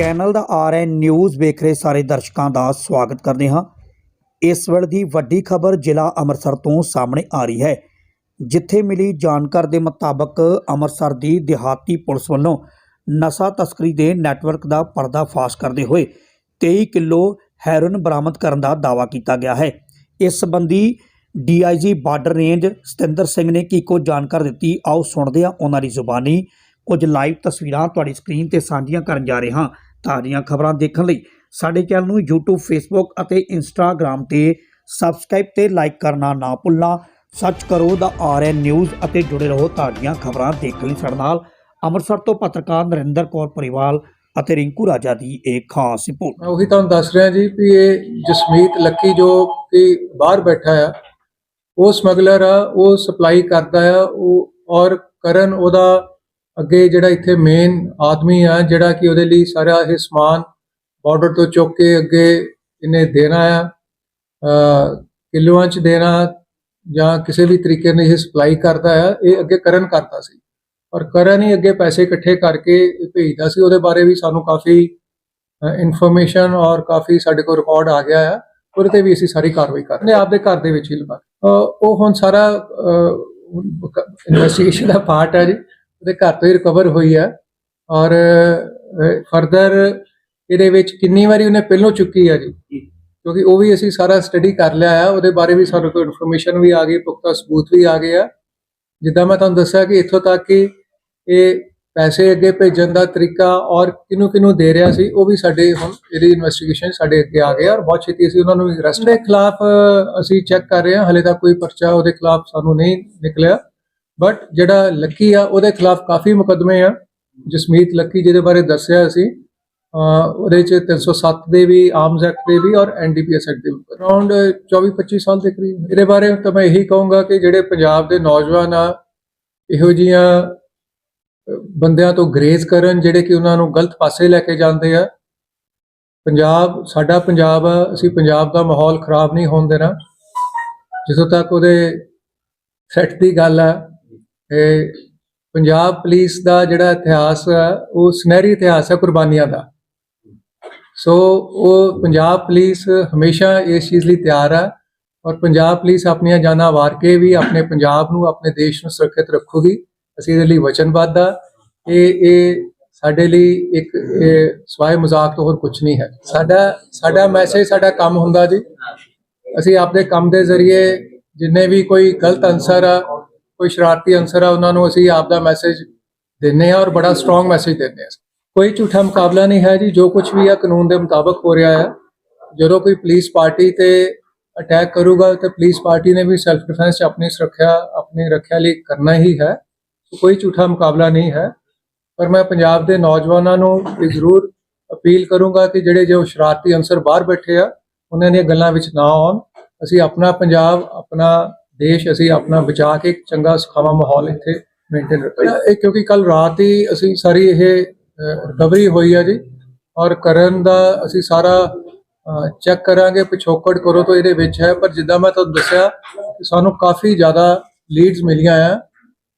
Channel ਦਾ R N news ਵੇਖ ਰਹੇ ਸਾਰੇ ਦਰਸ਼ਕਾਂ ਦਾ ਸਵਾਗਤ ਕਰਦੇ ਹਾਂ। ਇਸ ਵੇਲੇ ਦੀ ਵੱਡੀ ਖਬਰ ਜ਼ਿਲ੍ਹਾ ਅੰਮ੍ਰਿਤਸਰ ਤੋਂ ਸਾਹਮਣੇ ਆ ਰਹੀ ਹੈ। ਜਿੱਥੇ ਮਿਲੀ ਜਾਣਕਾਰੀ ਦੇ ਮੁਤਾਬਕ ਅੰਮ੍ਰਿਤਸਰ ਦੀ ਦਿਹਾਤੀ ਪੁਲਿਸ ਵੱਲੋਂ ਨਸ਼ਾ ਤਸਕਰੀ ਦੇ ਨੈਟਵਰਕ ਦਾ ਪਰਦਾਫਾਸ਼ ਕਰਦੇ ਹੋਏ 23 ਕਿਲੋ ਹੈਰੋਇਨ ਬਰਾਮਦ ਕਰਨ ਦਾ ਦਾਅਵਾ ਕੀਤਾ ਗਿਆ ਹੈ। ਇਸ ਸੰਬੰਧੀ DIG border range Satinder Singh ਨੇ ਕੀ ਕੋ ਜਾਣਕਾਰੀ ਦਿੱਤੀ, ਆਓ ਸੁਣਦੇ ਹਾਂ ਉਹਨਾਂ ਦੀ ਜ਼ੁਬਾਨੀ। ਕੁਝ ਲਾਈਵ ਤਸਵੀਰਾਂ ਤੁਹਾਡੀ ਸਕਰੀਨ ਤੇ ਸਾਂਝੀਆਂ ਕਰਨ ਜਾ ਰਹੇ ਹਾਂ। ਤਾਜ਼ੀਆਂ ਖਬਰਾਂ ਦੇਖਣ ਲਈ ਸਾਡੇ ਚੈਨਲ ਨੂੰ YouTube, Facebook ਅਤੇ Instagram ਤੇ ਸਬਸਕ੍ਰਾਈਬ ਤੇ ਲਾਈਕ ਕਰਨਾ ਨਾ ਭੁੱਲਣਾ। ਸਰਚ ਕਰੋ ਦਾ ਆਰਐਨ ਨਿਊਜ਼ ਅਤੇ ਜੁੜੇ ਰਹੋ ਤਾਜ਼ੀਆਂ ਖਬਰਾਂ ਦੇਖਣ ਲਈ ਸਾਡੇ ਨਾਲ। ਅੰਮ੍ਰਿਤਸਰ ਤੋਂ ਪੱਤਰਕਾਰ ਨਰਿੰਦਰ ਕੌਰ ਪਰਿਵਾਲ ਅਤੇ ਰਿੰਕੂ ਰਾਜਾ ਦੀ ਇੱਕ ਖਾਸ ਰਿਪੋਰਟ। ਮੈਂ ਉਹੀ ਤੁਹਾਨੂੰ ਦੱਸ ਰਿਹਾ ਜੀ ਵੀ ਇਹ ਜਸਮੀਤ ਲੱਕੀ ਜੋ ਕਿ ਬਾਹਰ ਬੈਠਾ ਆ, ਉਹ ਸਮਗਲਰ ਆ, ਉਹ ਸਪਲਾਈ ਕਰਦਾ ਆ, ਉਹ ਔਰ ਕਰਨ ਉਹਦਾ ਅੱਗੇ ਜਿਹੜਾ ਇੱਥੇ ਮੇਨ ਆਦਮੀ ਆ ਜਿਹੜਾ ਕਿ ਉਹਦੇ ਲਈ ਸਾਰਾ ਇਹ ਸਮਾਨ ਬਾਰਡਰ ਤੋਂ ਚੁੱਕ ਕੇ ਅੱਗੇ ਇਹਨੇ ਦੇਣਾ ਆ ਅ, ਕਿਲੋਆਂ ਚ ਦੇਣਾ ਜਾਂ ਕਿਸੇ ਵੀ ਤਰੀਕੇ ਨਾਲ ਇਹ ਸਪਲਾਈ ਕਰਦਾ ਆ ਇਹ ਅੱਗੇ ਕਰਨ ਕਰਦਾ ਸੀ। ਔਰ ਕਰਨ ਹੀ ਅੱਗੇ ਪੈਸੇ ਇਕੱਠੇ ਕਰਕੇ ਭੇਜਦਾ ਸੀ ਉਹਦੇ ਬਾਰੇ ਵੀ ਸਾਨੂੰ ਕਾਫੀ ਇਨਫੋਰਮੇਸ਼ਨ ਔਰ ਕਾਫੀ ਸਾਡੇ ਕੋਲ ਰਿਕਾਰਡ ਆ ਗਿਆ ਆ ਉਹਦੇ ਤੇ ਵੀ ਅਸੀਂ ਸਾਰੀ ਕਾਰਵਾਈ ਕਰ ਰਹੇ ਆਪਦੇ ਘਰ ਦੇ ਵਿੱਚ ਹੀ ਲਗਾ ਉਹ ਹੁਣ ਸਾਰਾ ਇਨਵੈਸਟੀਗੇਸ਼ਨ ਦਾ ਪਾਰਟ ਹੈ ਜੀ। ਉਹਦੇ ਘਰ ਤੋਂ ਹੀ ਰਿਕਵਰ ਹੋਈ ਹੈ ਔਰ ਫਰਦਰ ਇਹਦੇ ਵਿੱਚ ਕਿੰਨੀ ਵਾਰੀ ਉਹਨੇ ਪਹਿਲੋਂ ਚੁੱਕੀ ਹੈ ਜੀ। ਕਿਉਂਕਿ ਉਹ ਵੀ ਅਸੀਂ ਸਾਰਾ ਸਟੱਡੀ ਕਰ ਲਿਆ ਆ। ਉਹਦੇ ਬਾਰੇ ਵੀ ਸਾਨੂੰ ਕੋਈ ਇਨਫੋਰਮੇਸ਼ਨ ਵੀ ਆ ਗਈ ਪੁਖਤਾ ਸਬੂਤ ਵੀ ਆ ਗਏ ਆ। ਜਿੱਦਾਂ ਮੈਂ ਤੁਹਾਨੂੰ ਦੱਸਿਆ ਕਿ ਇੱਥੋਂ ਤੱਕ ਕਿ ਇਹ ਪੈਸੇ ਅੱਗੇ ਭੇਜਣ ਦਾ ਤਰੀਕਾ ਔਰ ਕਿਹਨੂੰ ਕਿਹਨੂੰ ਦੇ ਰਿਹਾ ਸੀ ਉਹ ਵੀ ਸਾਡੇ ਹੁਣ ਇਹਦੀ ਇਨਵੈਸਟੀਗੇਸ਼ਨ ਸਾਡੇ ਅੱਗੇ ਆ ਗਿਆ ਔਰ ਬਹੁਤ ਛੇਤੀ ਅਸੀਂ ਉਹਨਾਂ ਨੂੰ ਅਰੈਸਟ ਦੇ ਖਿਲਾਫ ਅਸੀਂ ਚੈੱਕ ਕਰ ਰਹੇ ਹਾਂ। ਹਲੇ ਤੱਕ ਕੋਈ ਪਰਚਾ ਉਹਦੇ ਖਿਲਾਫ ਸਾਨੂੰ ਨਹੀਂ ਨਿਕਲਿਆ। ਬਟ ਜਿਹੜਾ ਲੱਕੀ ਆ, ਉਹਦੇ ਖਿਲਾਫ ਕਾਫੀ ਮੁਕਦਮੇ ਆ। ਜਸਮੀਤ ਲੱਕੀ ਜਿਹਦੇ ਬਾਰੇ ਦੱਸਿਆ ਅਸੀਂ ਉਹਦੇ ਚ 307 ਦੇ ਵੀ ਆਰਮਸ ਐਕਟ ਦੇ ਵੀ ਔਰ ਐਨਡੀਪੀਐਸ ਐਕਟ ਦੇ ਵੀ। ਅਰਾਊਂਡ 24 25 ਸਾਲ ਦੇ ਕਰੀਬ। ਇਹਦੇ ਬਾਰੇ ਤਾਂ ਮੈਂ ਇਹੀ ਕਹੂੰਗਾ ਕਿ ਜਿਹੜੇ ਪੰਜਾਬ ਦੇ ਨੌਜਵਾਨ ਆ, ਇਹੋ ਜੀਆਂ ਬੰਦਿਆਂ ਤੋਂ ਗਰੇਜ਼ ਕਰਨ ਜਿਹੜੇ ਕਿ ਉਹਨਾਂ ਨੂੰ ਗਲਤ ਪਾਸੇ ਲੈ ਕੇ ਜਾਂਦੇ ਆ। ਪੰਜਾਬ, ਸਾਡਾ ਪੰਜਾਬ ਆ, ਅਸੀਂ ਪੰਜਾਬ ਦਾ ਮਾਹੌਲ ਖਰਾਬ ਨਹੀਂ ਹੋਣ ਦੇਣਾ। ਜਿੱਥੋਂ ਤੱਕ ਉਹਦੇ ਸੈੱਟ ਦੀ ਗੱਲ ਆ ਪੰਜਾਬ ਪੁਲਿਸ ਦਾ ਜਿਹੜਾ ਇਤਿਹਾਸ ਆ ਉਹ ਸੁਨਹਿਰੀ ਇਤਿਹਾਸ ਹੈ ਕੁਰਬਾਨੀਆਂ ਦਾ। ਸੋ ਉਹ ਪੰਜਾਬ ਪੁਲਿਸ ਹਮੇਸ਼ਾ ਇਸ ਚੀਜ਼ ਲਈ ਤਿਆਰ ਆ ਔਰ ਪੰਜਾਬ ਪੁਲਿਸ ਆਪਣੀਆਂ ਜਾਨਾਂ ਵਾਰ ਕੇ ਵੀ ਆਪਣੇ ਪੰਜਾਬ ਨੂੰ, ਆਪਣੇ ਦੇਸ਼ ਨੂੰ ਸੁਰੱਖਿਅਤ ਰੱਖੂਗੀ। ਅਸੀਂ ਇਹਦੇ ਲਈ ਵਚਨਬੱਧ ਆ। ਇਹ ਇਹ ਸਾਡੇ ਲਈ ਇੱਕ, ਇਹ ਸਵਾਏ ਮਜ਼ਾਕ ਤੋਂ ਹੋਰ ਕੁਝ ਨਹੀਂ ਹੈ। ਸਾਡਾ ਸਾਡਾ ਮੈਸੇਜ ਸਾਡਾ ਕੰਮ ਹੁੰਦਾ ਜੀ। ਅਸੀਂ ਆਪਣੇ ਕੰਮ ਦੇ ਜ਼ਰੀਏ ਜਿੰਨੇ ਵੀ ਕੋਈ ਗਲਤ ਅਨਸਰ ਆ ਕੋਈ ਸ਼ਰਾਰਤੀ ਅਨਸਰ ਆ, ਉਹਨਾਂ ਨੂੰ ਅਸੀਂ ਆਪ ਦਾ ਮੈਸੇਜ ਦਿੰਨੇ ਆ ਔਰ ਬੜਾ ਸਟਰੋਂਗ ਮੈਸੇਜ ਦਿੰਦੇ ਆ ਕੋਈ ਝੂਠਾ ਮੁਕਾਬਲਾ ਨਹੀਂ ਹੈ ਜੀ, ਜੋ ਕੁਝ ਵੀ ਆ ਕਾਨੂੰਨ ਦੇ ਮੁਤਾਬਕ ਹੋ ਰਿਹਾ ਹੈ ਜਦੋਂ ਕੋਈ ਪੁਲਿਸ ਪਾਰਟੀ ਤੇ ਅਟੈਕ ਕਰੂਗਾ, ਤਾਂ ਪੁਲਿਸ ਪਾਰਟੀ ਨੇ ਵੀ ਸੈਲਫ ਡਿਫੈਂਸ 'ਚ ਆਪਣੀ ਸੁਰੱਖਿਆ, ਆਪਣੀ ਰੱਖਿਆ ਲਈ ਕਰਨਾ ਹੀ ਹੈ। ਕੋਈ ਝੂਠਾ ਮੁਕਾਬਲਾ ਨਹੀਂ ਹੈ। ਪਰ ਮੈਂ ਪੰਜਾਬ ਦੇ ਨੌਜਵਾਨਾਂ ਨੂੰ ਇਹ ਜ਼ਰੂਰ ਅਪੀਲ ਕਰੂੰਗਾ ਕਿ ਜਿਹੜੇ ਜੋ ਸ਼ਰਾਰਤੀ ਅਨਸਰ ਬਾਹਰ ਬੈਠੇ ਆ, ਉਹਨਾਂ ਦੀਆਂ ਗੱਲਾਂ ਵਿੱਚ ਨਾ ਆਉਣ। ਅਸੀਂ ਆਪਣਾ ਪੰਜਾਬ, ਆਪਣਾ ਦੇਸ਼ ਅਸੀਂ ਆਪਣਾ ਬਚਾ ਕੇ ਚੰਗਾ ਸੁਖਾਵਾਂ ਮਾਹੌਲ ਇੱਥੇ ਮੇਨਟੇਨ ਰੱਖੀਏ ਇਹ ਕਿਉਂਕਿ ਕੱਲ ਰਾਤ ਹੀ ਅਸੀਂ ਸਾਰੀ ਇਹ ਰਿਕਵਰੀ ਹੋਈ ਹੈ ਜੀ। ਔਰ ਕਰਨ ਦਾ ਅਸੀਂ ਸਾਰਾ ਚੈੱਕ ਕਰਾਂਗੇ ਪਿਛੋਕੜ ਕਰੋ ਤਾਂ ਇਹਦੇ ਵਿੱਚ ਹੈ। ਪਰ ਜਿੱਦਾਂ ਮੈਂ ਤੁਹਾਨੂੰ ਦੱਸਿਆ ਕਿ ਸਾਨੂੰ ਕਾਫੀ ਜ਼ਿਆਦਾ ਲੀਡਸ ਮਿਲੀਆਂ ਆ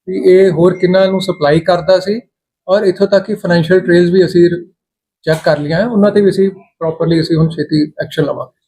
ਕਿ ਇਹ ਹੋਰ ਕਿੰਨਾ ਨੂੰ ਸਪਲਾਈ ਕਰਦਾ ਸੀ। ਔਰ ਇੱਥੋਂ ਤੱਕ ਕਿ ਫਾਈਨੈਂਸ਼ੀਅਲ ਟ੍ਰੇਲਸ ਵੀ ਅਸੀਂ ਚੈੱਕ ਕਰ ਲਈਆਂ ਹੈ ਉਹਨਾਂ ਤੇ ਵੀ ਅਸੀਂ ਪ੍ਰੋਪਰਲੀ ਅਸੀਂ ਹੁਣ ਛੇਤੀ ਐਕਸ਼ਨ ਲਵਾਂਗੇ।